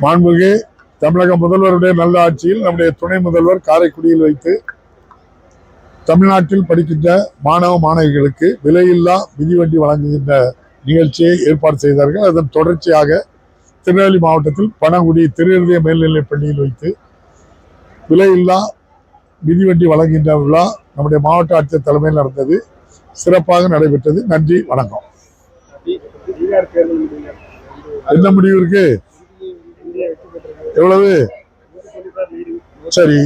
மாண்புமிகு தமிழக முதல்வருடைய நல்ல ஆட்சியில் நம்முடைய துணை முதல்வர் காரைக்குடியில் வைத்து தமிழ்நாட்டில் படிக்கின்ற மாணவ மாணவிகளுக்கு விலையில்லா மிதிவண்டி வழங்குகின்ற நிகழ்ச்சியை ஏற்பாடு செய்தார்கள். அதன் தொடர்ச்சியாக திருநெல்வேலி மாவட்டத்தில் பனங்குடி திருஹிருதய மேல்நிலைப் பள்ளியில் வைத்து விலையில்லா மிதிவண்டி வழங்குகின்ற விழா நம்முடைய மாவட்ட ஆட்சியர் தலைமையில் நடந்தது. சிறப்பாக நடைபெற்றது. நன்றி. வணக்கம். என்ன முடிவு இருக்கு? எவ்வளவு? சரி.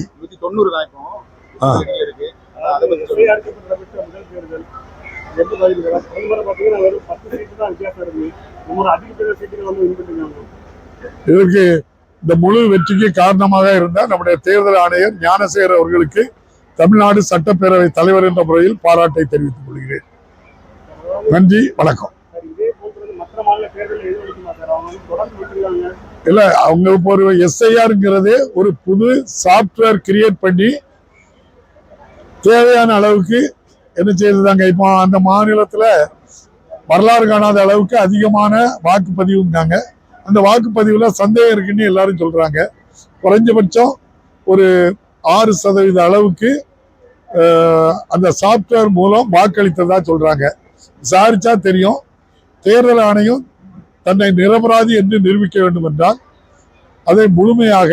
இதற்கு இந்த முழு வெற்றிக்கு காரணமாக இருந்த நம்முடைய தேர்தல் ஆணையர் ஞானசேகர் அவர்களுக்கு தமிழ்நாடு சட்டப்பேரவை தலைவர் என்ற முறையில் பாராட்டை தெரிவித்துக் கொள்கிறேன். நன்றி வணக்கம் சார் இதே போன்றது மற்ற மாநில தேர்தல் எதிரொலிக்குமா சார் அவங்க வந்து தொடர்ந்து விட்டுருக்காங்க இல்ல அவங்க இப்போ ஒரு எஸ்ஐஆருங்கிறதே ஒரு புது சாப்ட்வேர் கிரியேட் பண்ணி தேவையான அளவுக்கு என்ன செய்யறதாங்க இப்போ அந்த மாநிலத்துல வரலாறு காணாத அளவுக்கு அதிகமான வாக்குப்பதிவுங்காங்க அந்த வாக்குப்பதிவுல சந்தேகம் இருக்குன்னு எல்லாரும் சொல்றாங்க. குறைஞ்சபட்சம் ஒரு ஆறு சதவீத அளவுக்கு அந்த சாப்ட்வேர் மூலம் வாக்களித்ததா சொல்றாங்க. விசாரிச்சா தெரியும். தேர்தல் ஆணையம் தன்னை நிரபராதி என்று நிரூபிக்க வேண்டும் என்றால் அதை முழுமையாக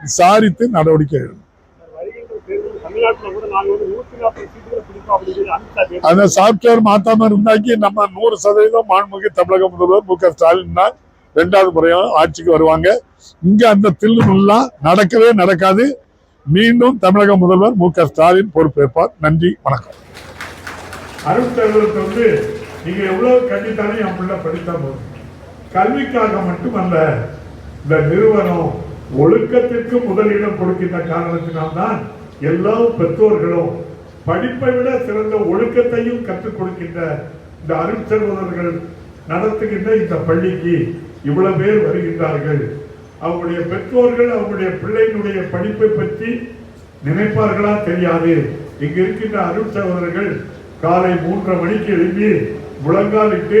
விசாரித்து நடவடிக்கை எடுக்கும் அந்த சாப்ட்வேர் மாத்தாம இருந்தாக்கி நம்ம நூறு சதவீதம் மாண்புமிகு தமிழக முதல்வர் மு க ஸ்டாலின் தான் ரெண்டாவது முறையும் ஆட்சிக்கு வருவாங்க. இங்க அந்த தில்லுலாம் நடக்கவே நடக்காது. மீண்டும் தமிழக முதல்வர் மு க ஸ்டாலின் பொறுப்பேற்பார். நன்றி வணக்கம். அருட்தேர்தலுக்கு வந்து நீங்க எவ்வளவு கண்டித்தாலும் என் பிள்ளை படித்தா போதும். கல்விக்காக மட்டுமல்ல இந்த நிறுவனம் ஒழுக்கத்திற்கு முதலிடம் கொடுக்கின்ற காரணத்தினால்தான் எல்லா பெற்றோர்களும் படிப்பை விட சிறந்த ஒழுக்கத்தையும் கற்றுக் கொடுக்கின்ற இந்த அருட்செல்வதர்கள் நடத்துகின்ற இந்த பள்ளிக்கு இவ்வளவு பேர் வருகின்றார்கள். அவருடைய பெற்றோர்கள் அவருடைய பிள்ளையினுடைய படிப்பை பற்றி நினைப்பார்களா தெரியாது. இங்க இருக்கின்ற அருள் காலை மூன்றரை மணிக்கு எழுப்பி முழங்காலிட்டு